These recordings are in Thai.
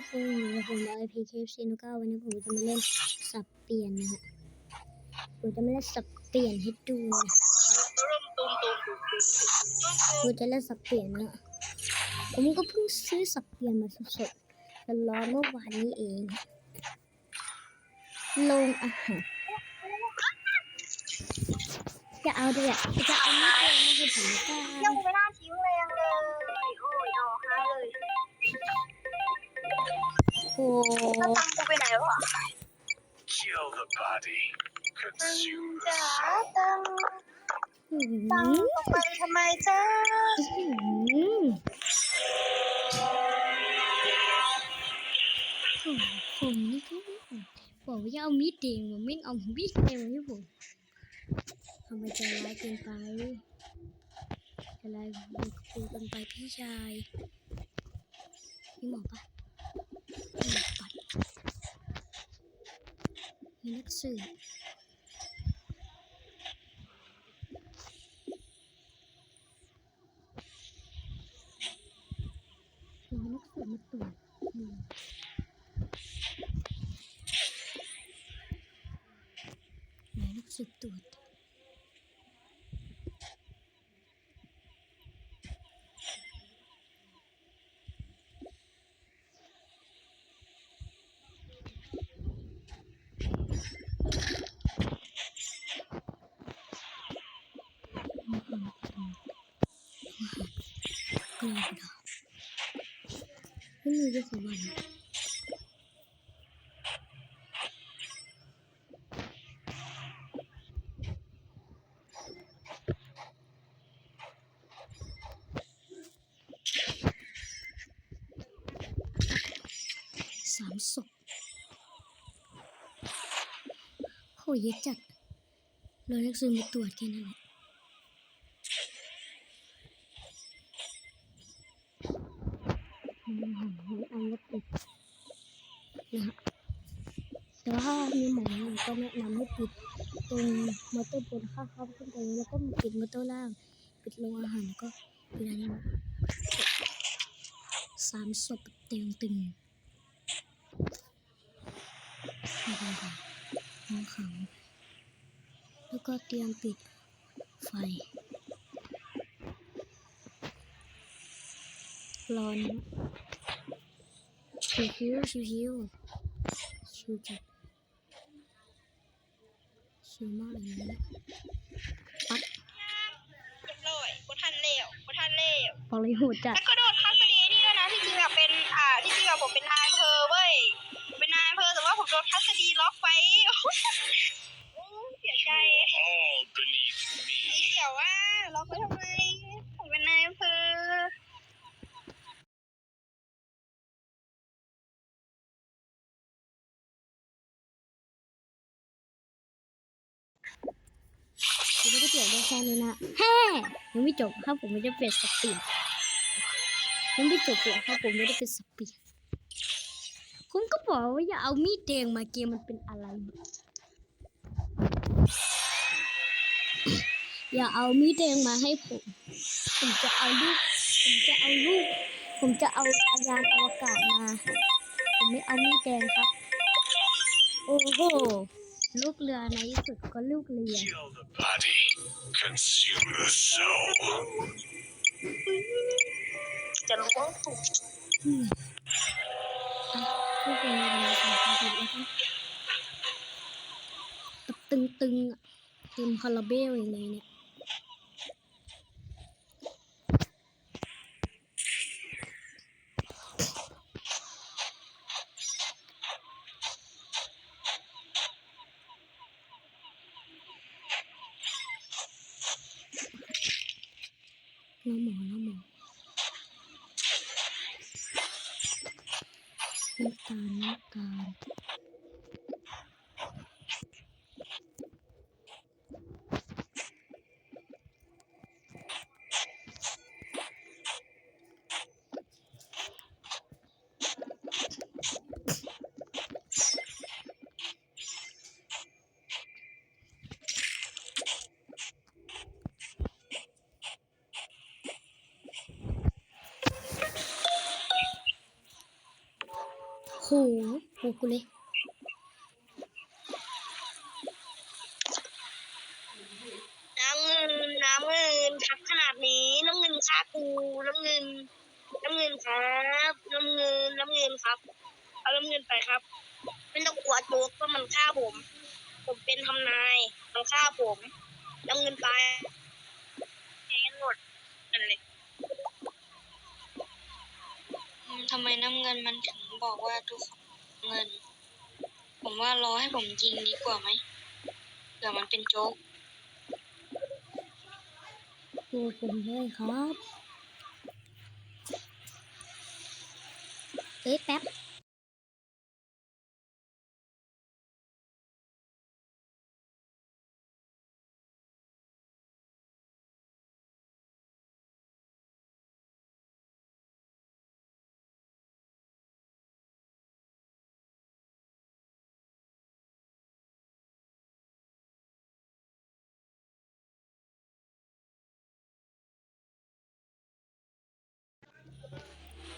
ทุกคนอยู่กับผมไอพีเคฟซีนุก้าวันนี้ผมจะมาเล่นสับเปลี่ยนนะฮะผมจะมาเล่นสับเปลี่ยนให้ดูนะผมจะเล่นสับเปลี่ยนนะผมก็เพิ่งซื้อสับเปลี่ยนมาสดๆกันร้อนเมื่อวานนี้เองลงอาหารจะเอาด้วยอะจะเอาไม่ได้ไม่ให้ผมก็ยังไม่น่าทิ้งเลย แล้วตังกูไปไหนวะ Kill the body. Consume the จ๋า soul. ตังหืตังมออกไปทำไมจ้าอืมผมผมนี่ก็บอกว่าจะเอามีดเด่งผมไม่เอามีดเด่งให้ผมทำไมใจร้ายเกินไปใจร้ายคุยกันไปพี่ชายนี่หมอปะ นี่หมอปัดมีนักสืบมีนัก สืบมาตรวจอืมไหนนักสืบตรวจกลัวดอกไม่มีวิสวรรค์สามศพโหเยอะจัดเราเมันหละอืมอันก็ปิดนะฮะแต่ว่ามีหมอก็แนะนำให้ปิดตรงมอเตอร์บนข้างเข้าขึ้นไปแล้วก็ปิดมอเตอร์ล่าง ปิดโรงอาหารก็ปิดอะไรนะสามศพเตียงตึงห้องขังแล้วก็เตรียงปิดไฟ ร้อนนะ ชิวชิวชิวชิวชิวจัดชิวมากเลยนะปัดเรียบร้อยกูทันเร็วกูทันเร็วบอกเลยโหดจัดแล้วก็โดนคัสดีนี่ด้วยนะที่จริงอะเป็นอ่าที่จริงอะผมเป็นนายอำเภอเว้ยเป็นนายอำเภอแต่ว่าผมโดนคัสดีล็อกไว้อู้เสียใจ All beneath ไม่ me. เกี่ยวว่าล็อกไว้ทำไมผมเป็นนายอำเภอ ผมไม่ได้เปลี่ยนได้แค่นี้นะแฮ่ยังไม่จบครับผมไม่ได้เปลี่ยนสปีดยังไม่จบเลยครับผมไม่ได้เป็นสปีดคุณก็บอกว่าอย่าเอามีดแดงมาเกมมันเป็นอะไร อย่าเอามีดแดงมาให้ผม ผมจะเอาลูก ผมจะเอาลูก ผมจะเอายานอวกาศมา ผมไม่เอามีดแดงครับ โอ้โห ลูกเรือในที่สุดก็ลูกเรือ Kill the body. Consume the soul. จะรู้ว่าถูกอืมอะลูกเรือในสายการบินแล้วกันตึงๆอะเต็มคาราเบลอย่างไรเนี่ย น้ำหมอน้ำหมอน้ำตาลน้ำตาล หโหกูเลยน้ำเงินน้ำเงินทักขนาดนี้น้ำเงินค่ากูน้ำเงินน้ำเงินครับน้ำเงินน้ำเงินครับเอาน้ำเงินไปครับไม่ต้องกลัวโจ๊กเพราะมันฆ่าผม ผมเป็นทำนายมันฆ่าผมน้ำเงินไปเองหมดนั่นเลยทำไมน้ำเงินมันถึง บอกว่าทุกเงิน ผมว่ารอให้ผมยิงดีกว่าไหมเผื่อมันเป็นโจ๊กดูผมเลยครับเฮ้ยแป๊บ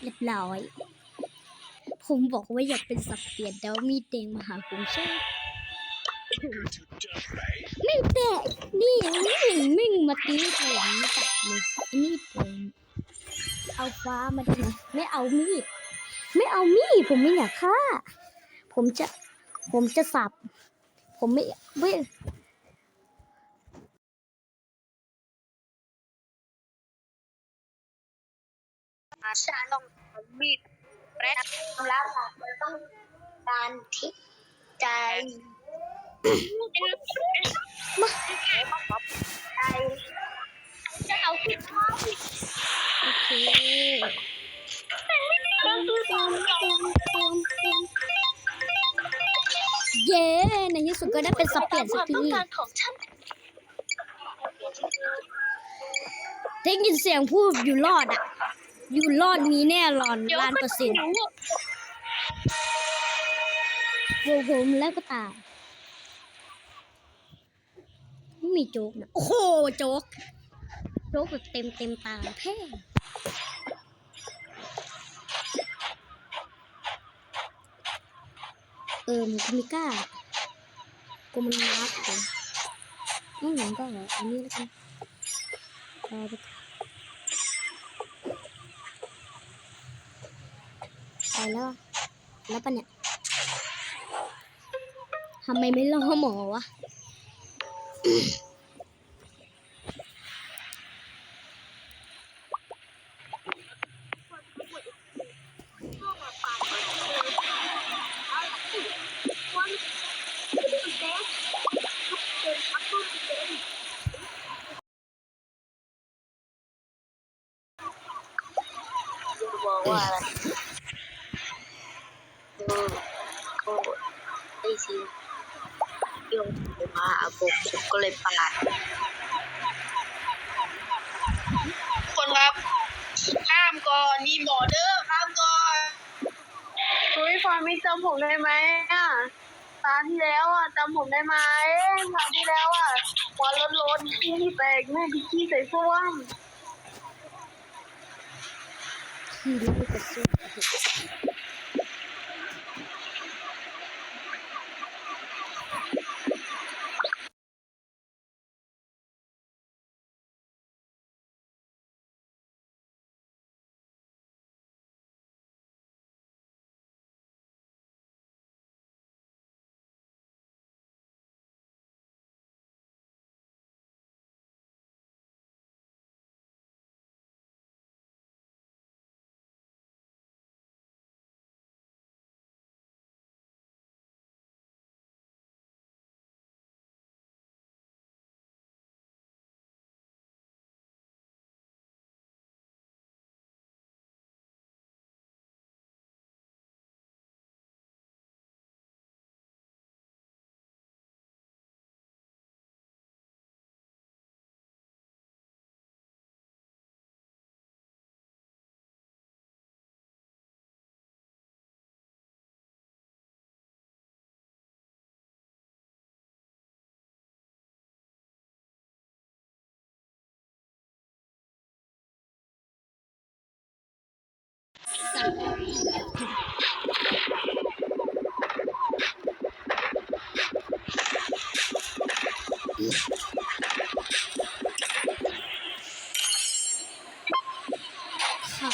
เรียบร้อย ผมบอกว่าอยากเป็นสับเปลี่ยนแต่ว่ามีเตงมาหาผมใช่ไหม Eager to die. ไม่งแต่นี่นี่มิ่งมาตีผมจับเลยนี่ผมเอาฟ้ามาด้ไหมไม่เอามีดไม่เอามีดผมไม่อยากฆ่า ผมจะผมจะสับ ผมไม่ไม่ อาชาต้องบีบแรดแล้วมันต้องการที่ใจมาใจจะเอาที่ท้องโอเคเย้ในที่สุดก็ได้เป็นสับเปลี่ยนสักทีของฉันได้ยินเสียงพูดอยู่รอดอะ อยู่รอดมีแน่รอนล้านเปอร์เซ็นต์โวผมแล้วก็ตายไม่มีโจ๊กนะ โอ้โห โจ๊ก โจ๊กแบบเต็มเต็มตาแพ่เออมันก็ไมีกล้ากูมันรักผมอืมก็เหรออันนี้แล้วกันรอไปก่อนไป แล้วแล้วปะเนี่ยทำไมไม่รอหมอวะว่าอะไรเออก็ได้สิโยงมาอาบ กผมก็เลยปาดคนครับข้ามก่อนมีหมอเด้อข้ามก่อนเฮ้ยฟอยไม่จำผมได้ไหมอะตาที่แล้วอะจำผมได้ไหมตาที่แล้วอะหัวรถรถขี้แตกแม่พี่ขี้ใส่ส้วมขี่รถไปก ค่ะ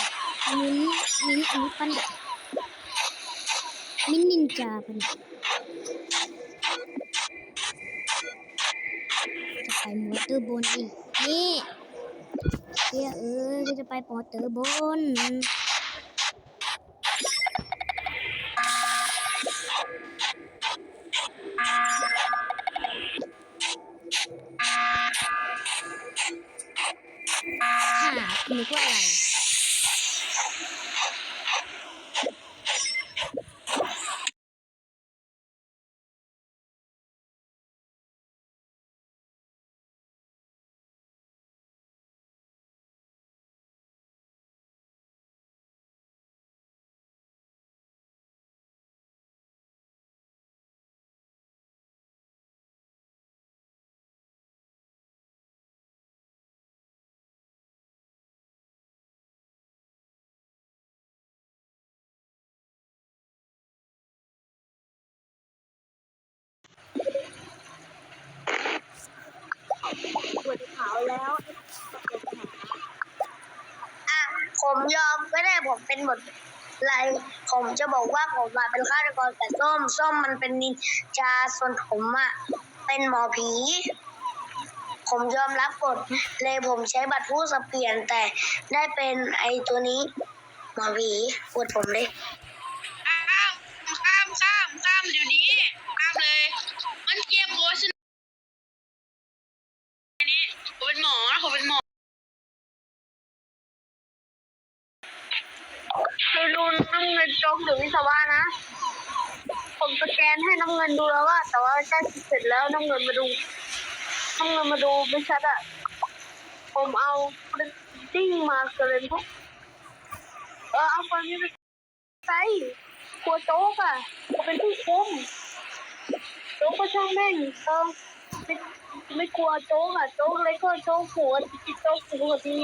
มินมินอันนี้ปันมินนินจาปันจะไปมอเตอร์บนอีกนี่เฮียเออจะไปมอเตอร์บน อะผมยอมก็ได้ผมเป็นบทไรผมจะบอกว่าผมมาเป็นฆาตกรแต่ส้มส้มมันเป็นนินจาส่วนผมอะเป็นหมอผี ผมยอมรับกฎเลยผมใช้บัตรผู้สเปลี่ยนแต่ได้เป็นไอตัวนี้ หมอผีปวดผมเลย น้ำเงินโจ๊กหรือวิศวะนะ ผมสแกนให้น้ำเงินดูแล้วว่า แต่ว่าใกล้เสร็จแล้วน้ำเงินมาดูน้ำเงินมาดูไม่ชัดอะ ผมเอาปรินติ้งมาเกลนพวกเออเอาคนนี้ไปใส่กลัวโจ๊กอะเป็นผู้คุมโจ๊กก็ช่างแม่งเออไม่ไม่กลัวโจ๊กอะโจ๊กเล็กก็โจ๊กหัวจิโจ๊กหัวที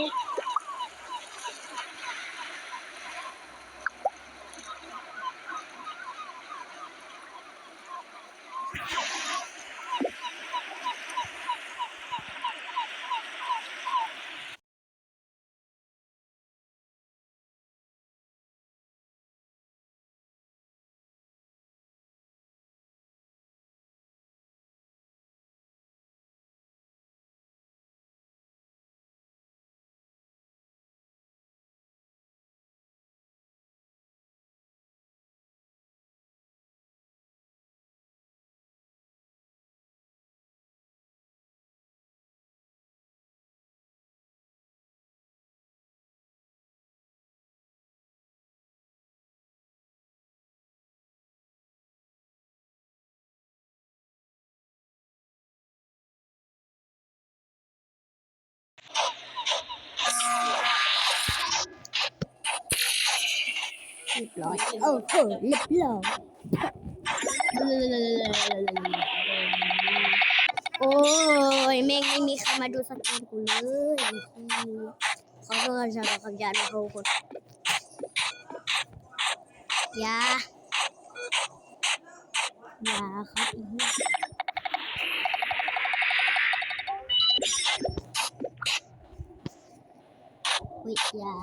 รียบร้อยโอ้โหเรียบร้อยโอ้ยแม่งไม่มีใครมาดูสกินกูเลยขอโทษสำหรับคำหยาบทุกคนอย่าอย่าครับอีกนิดวิอย่า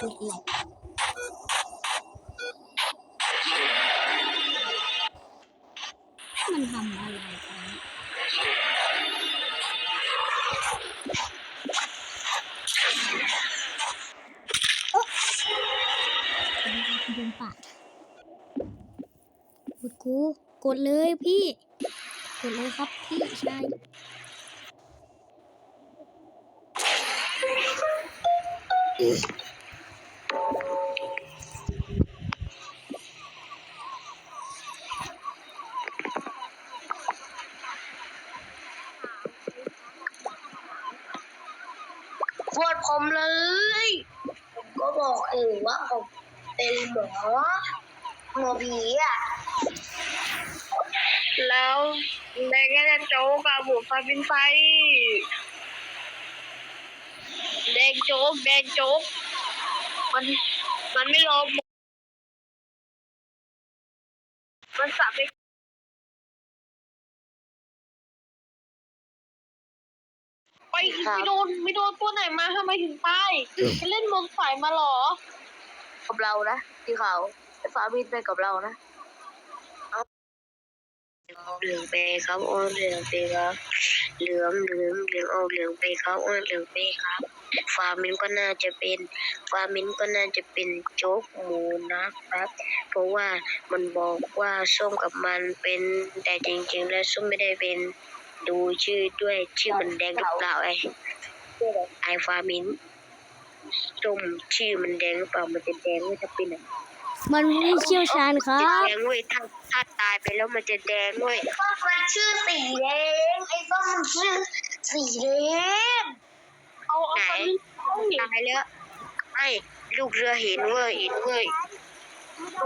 วิแหล กดกูกดเลยพี่ กดเลยครับพี่ชายปวดผมเลย ผมก็บอกเองว่าผมเป็นหมอหมอผีอะ แล้วแดงก็จะโจ๊กกับบุฟ้าบินไฟแดงโจ๊กแดงโจ๊กมันมันไม่รอมันสับไปไปไม่โดนไม่โดนตัวไหนมาทำไมถึงตายไปเล่นมนต์สายมาเหรอ กับเรานะพี่เขาไอ้ฟ้าบินไปกับเรานะ เหลืองไปครับออกเหลืองไปครับ เหลืองเหลืองเหลืองออกเหลืองไปครับออกเหลืองไปครับฟาร์มินก็น่าจะเป็นฟาร์มินก็น่าจะเป็นโจ๊กหมูนะครับ เพราะว่ามันบอกว่าส้มกับมันเป็นแต่จริง ๆ แล้วส้มไม่ได้เป็นดูชื่อด้วยชื่อมันแดงหรือเปล่าไอไอฟาร์มินส้มชื่อมันแดงหรือเปล่ามันจะแดงไม่ถ้าเป็นอะ มันไม่เชี่ยวชาญครัจะบแดงเว้ยถ้าถ้าตายไปแล้วมันจะแดงเว้ยก็มันชื่อสีแดงไอ้ก็มันชื่อสีแดงเอาเอาไหนคนนี้ตายแล้วไอ้ลูกเรือเห็นเว้ยเห็นเว้ย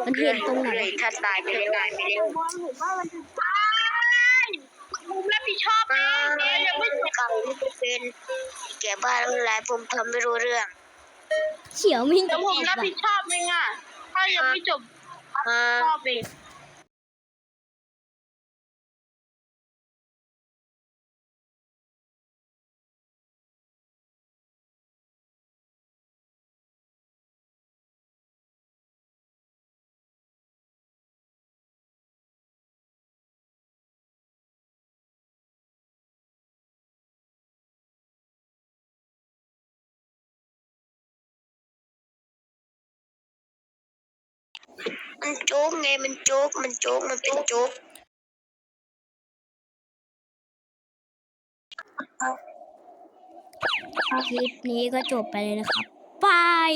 มันเห็นตรงไหนเลยถ้าตายไปแล้วตายไปแล้วมองเห็นว่ามันจะตายผมรับผิดชอบเองเดี๋ยวยังไม่เสร็จไก่ไม่เป็นแกบ้าแล้วหลายผมทำไม่รู้เรื่อง เขียวไม่เดี๋ยวผมรับผิดชอบเองอะถ้า ยังไม่จบฮะชอบเอง มันโจ๊กไงมันโจ๊กมันโจ๊กมันเป็นโจ๊กคลิปนี้ก็จบไปเลยนะครับบาย